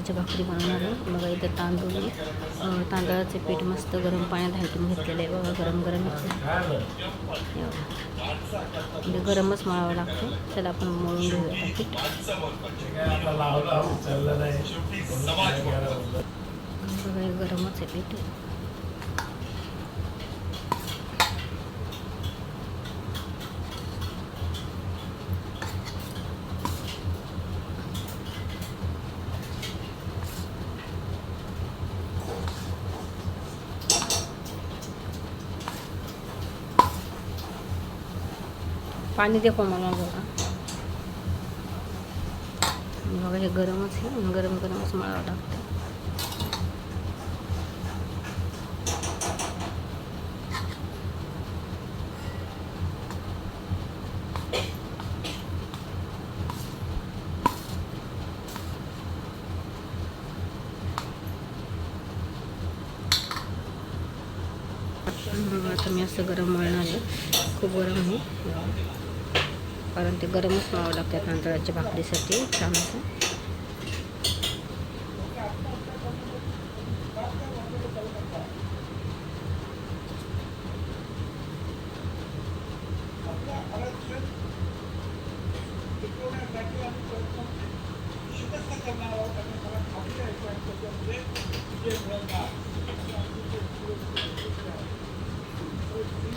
तांदळाची भाकरी बनवणार आहे. बघा इथं तांदूळ तांदळाचे पीठ मस्त गरम पाण्यात हलटून घेतलेलं आहे. बघा गरम गरम गरमच मळावं लागतं. त्याला आपण मळून घेऊया पीठ. बघा हे गरमच आहे पीठ. पाणी देखो मला जरा बघा हे गरमच आहे गरम गरमच मळावं लागतं आता मी असं गरम मळणार आहे. खूप गरम आहे. कारण ते गरमच मळावं लागतं तांदळाच्या भाकरीसाठी छान असं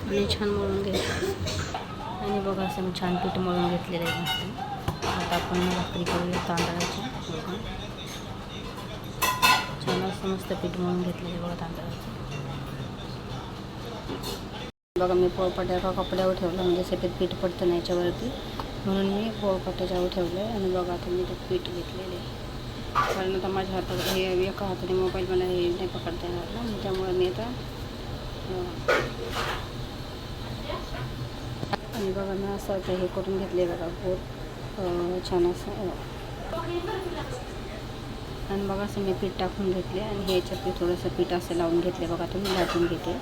आणि छान मळून घ्यायचं हे बघा असं मी छान पीठ मळून घेतलेलं आहे मस्त. आता आपण भाकरी करूया तांदळाची. बघा. छान असं मस्त पीठ मळून घेतलेलं आहे बघा तांदळाचं. बघा मी पोळपाट्या कपड्यावर ठेवलं म्हणजे सफेद पीठ पडतं नाही याच्यावरती. म्हणून मी पोळपाट्याच्यावर ठेवलं आहे आणि बघा आता मी ते पीठ घेतलेले आहे. कारण आता माझ्या हातात हे एका हाताने मोबाईल मला हे नाही पकडता येणार ना त्यामुळे मी आता आणि बघा मी असं आता हे करून घेतले बघा खूप छान असं आणि बघा असं मी पीठ टाकून घेतले आणि हे याच्यात मी थोडंसं पीठ असं लावून घेतले बघा तुम्ही लाटून घेते.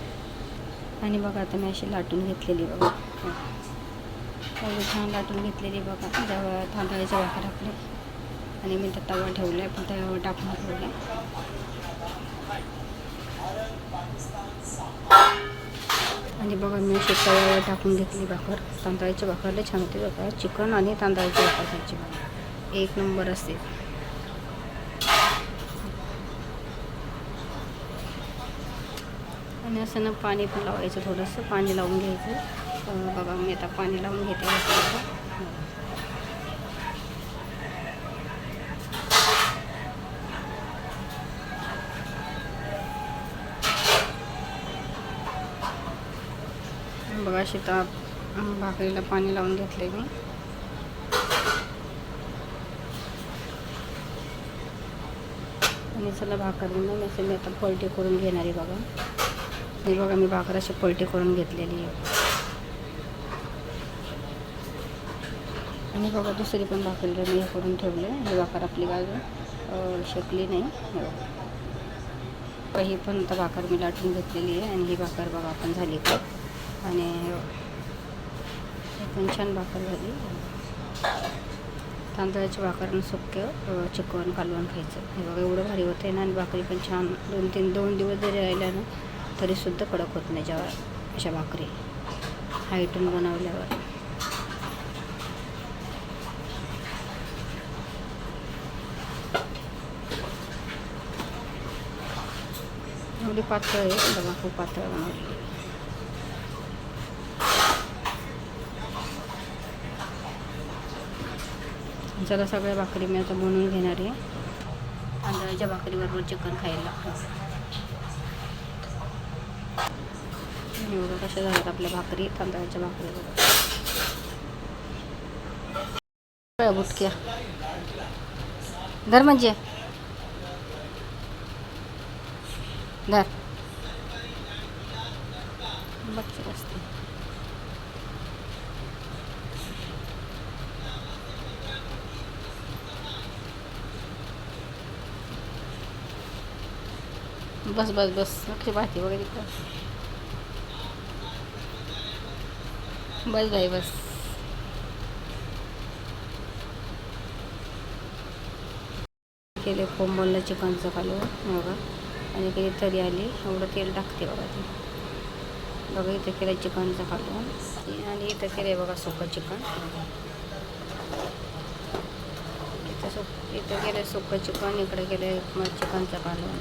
आणि बघा आता मी अशी लाटून घेतलेली बघा. एवढी छान लाटून घेतलेली बघा जेव्हा तांदळाच्या भाकर आपले आणि मी त्या तवा ठेवला आहे पण तव्यावर टाकून ठेवला आणि बघा मी अशी टाकून घेतली भाकर. तांदळाची भाकर लय छान होते बघा. चिकन आणि तांदळाची भाकर खायची एक नंबर असते. आणि असं ना पाणी पण लावायचं थोडंसं. पाणी लावून घ्यायचं. बघा मी आता पाणी लावून घेते. बघा. शेतात भाकरीला पाणी लावून घेतले मी. आणि चला भाकर मग मी आता पलटी करून घेणार आहे बघा. हे बघा मी भाकर अशी पलटी करून घेतलेली आहे. आणि बघा दुसरी पण भाकरीला मी हे करून ठेवले ही भाकर आपली बाजू शकली नाही. बघा, ही पण आता भाकर मी लाटून घेतलेली आहे. आणि ही भाकर बघा आपण झाली का? आणि पण छान भाकर झाली तांदळाची भाकर आणि चिकवून कालवून चिकन कालवण खायचं. हे बघा एवढं भारी होतं आहे ना आणि भाकरी पण छान. दोन तीन दोन दिवस जरी राहिल्या ना तरीसुद्धा कडक होत नाही जेव्हा अशा भाकरी. हायटून बनवल्यावर. एवढी पातळ आहे बघा खूप पातळ बनवली. चला सगळ्या भाकरी मी आता बनवून घेणार आहे. तांदळाच्या भाकरीबरोबर चिकन खायला. लागतं एवढं कशा झाल्यात आपल्या भाकरी तांदळाच्या भाकरीबरोबर. बुटक्या. धर म्हणजे. धर. बच्चे असते बस बस बस. अक्षय पाहते वगैरे तिकडं बस भाई बस. केले कोंबोलला चिकनचं कालवण बघा आणि काही तरी आली. एवढं तेल टाकते बघा ती. बघा इथं केलं चिकनचं खालो आणि इथं केलं बघा सुकं चिकन. इथं सुक इथं केलं सुकं चिकन इकडे केलं मग चिकनचं कालवण